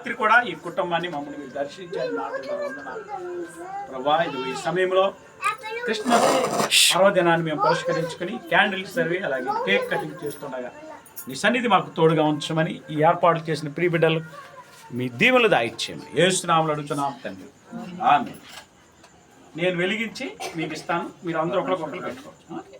రాత్రి కూడా ఈ కుటుంబాన్ని మమ్మల్ని మీరు దర్శించాలి మాటలు ప్రభా ఇది ఈ సమయంలో కృష్ణ పర్వదినాన్ని మేము పురస్కరించుకుని క్యాండిల్ సర్వే అలాగే కేక్ కటింగ్ చేస్తుండగా నీ సన్నిధి మాకు తోడుగా ఉంచమని ఈ ఏర్పాట్లు చేసిన ప్రియబిడ్డలు మీ దీవులు దాయిచ్చేయండి. ఏసునాములు అడుగుతున్నాం తండ్రి. ఆమె నేను వెలిగించి మీకు ఇస్తాను. మీరు అందరూ ఒకరికొకరు పెట్టుకోవచ్చు.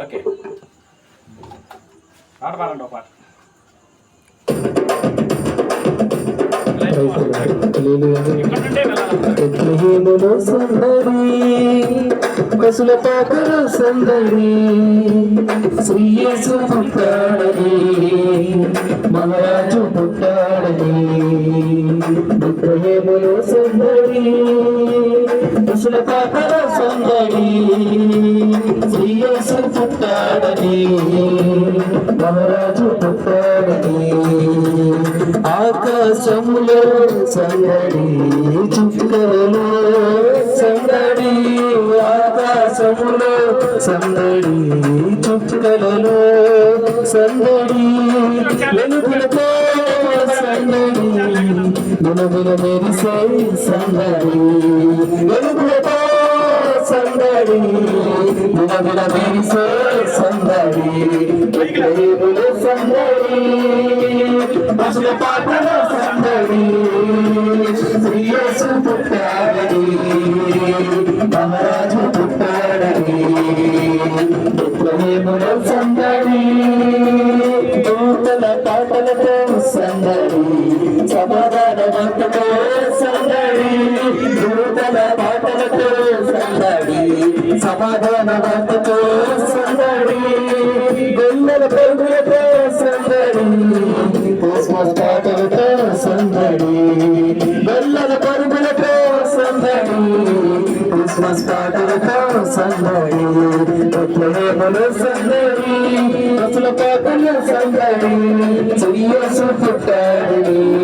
ఓకే. పాట పాడండి ఒక పాట. ఇక్కడ నుండే సందడి పశుల పాకల సందడి శ్రీయేసు పుట్టాడని. మహారాజు పుట్టాడని. బెత్లెహేములో సందడి పశుల పాకల సందడి. పుట్టాడని. మహారాజు పుట్టాడని. ఆకాశంలో సందడి చుక్కలలో సందడి. ఆకాశంలో సందడి చుక్కలలో సందడి. వెలుగులతో సందడి గుణగుణ మెరిసే సందడి. వెలుగులతో సందడి. గుణగుణ వీసే సందడి. వెలుగుల సందడి పశుల పాటల సందడి శ్రీయేసు పుట్టాడని మహారాజు పుట్టాడని ప్రేముల సందడి దూతల పాటలతో సందడి సమాధాన వంటతో సమాధాన సందడి. గొల్లల పరుగులతో సందడి. క్రిస్మస్ పాటలతో సందడి. గొల్లల పరుగులతో సందడి. క్రిస్మస్ పాటలతో సందడి. బెత్లెహేముల సందడి. పసుల పాటల సందడి. చెయ్యసు పుట్టాడని.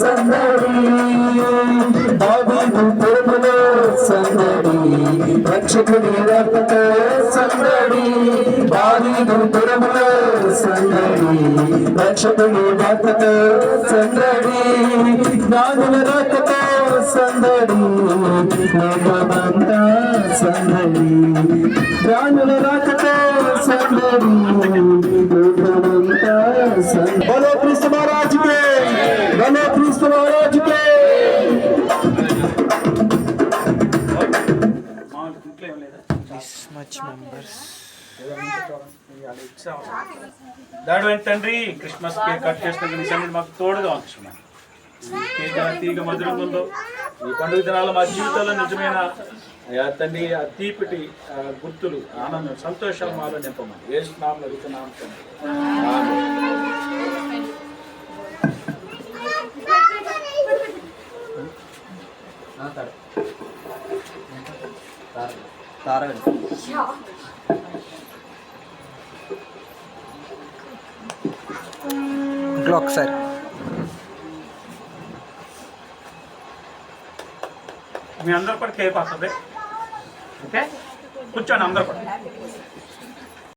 సందడి దావీదు సందడి రక్షకుని రక్తతో సందడి దావీదు పురములో సందడి రక్షకుని రక్తతో సందడి జ్ఞానుల రక్తతో సందడి లోకమంతా సందడి జ్ఞానుల రక్తతో సందడి much members. దాడు తండ్రి? క్రిస్మస్ కేక్ కట్ చేస్తున్న నీ సన్నిధి మాకు తోడుగా ఈ కేక్ తీగ మధురంగా ఉందో ఈ పండుగ దినాల్లో మా జీవితంలో నిజమైన తండ్రి ఆ తీపిటి ఆ, గుర్తులు ఆనందం సంతోషాలు మాలో నింపమని. ఏ నామలు అడుగుతున్నాం తండ్రి. ఆమేన్. Glock sir. మీ అందరు కూడా కేక్ వస్తుంది ఓకే కూర్చోండి అందరు కూడా